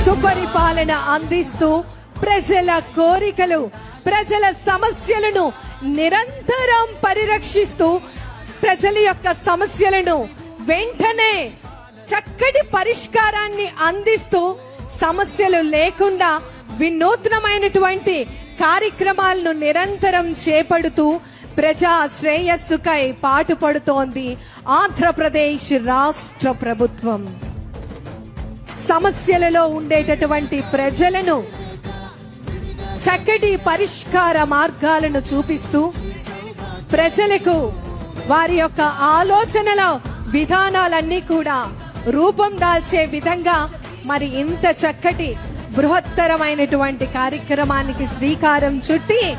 సుపరిపాలన అందిస్తూ ప్రజల కోరికలు ప్రజల సమస్యలను నిరంతరం పరిరక్షిస్తూ ప్రజల యొక్క సమస్యలను వెంటనే చక్కటి పరిష్కారాన్ని అందిస్తూ సమస్యలు లేకుండా వినూత్నమైనటువంటి కార్యక్రమాలను నిరంతరం చేపడుతూ ప్రజా శ్రేయస్సుకై పాటుపడుతోంది ఆంధ్రప్రదేశ్ రాష్ట్ర ప్రభుత్వం. సమస్యలలో ఉండేటటువంటి ప్రజలను చక్కటి పరిష్కార మార్గాలను చూపిస్తూ ప్రజలకు వారి యొక్క ఆలోచనల విధానాలన్నీ కూడా రూపం దాల్చే విధంగా మరి ఇంత చక్కటి బృహత్తరమైనటువంటి కార్యక్రమానికి శ్రీకారం చుట్టి